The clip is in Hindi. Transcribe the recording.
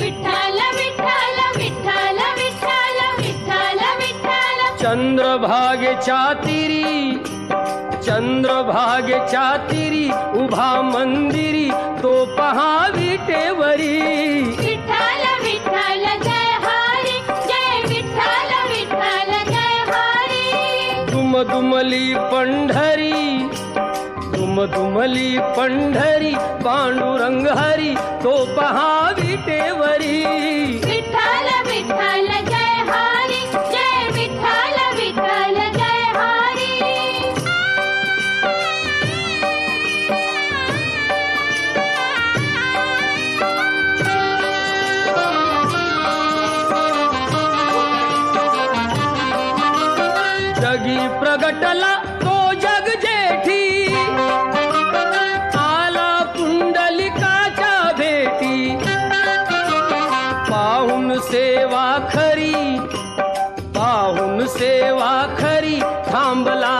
विठ्ठल विठ्ठल विठ्ठल विठ्ठल विठ्ठल विठ्ठल चंद्रभागेच्या तिरी चंद्रभागेच्या तिरी उभा मंदिरी तो पहा विटेवरी विठ्ठल विठ्ठल जय हरी जय विठ्ठल विठ्ठल जय हरी। दुमदुमली पंढरी दुमदुमली पंढरी पांडुरंग हरी तो पहा विटेवरी विठ्ठल विठ्ठल जय हरी जय विठ्ठल विठ्ठल जय हरी। जगी प्रगटला तो सेवा खरी थांबला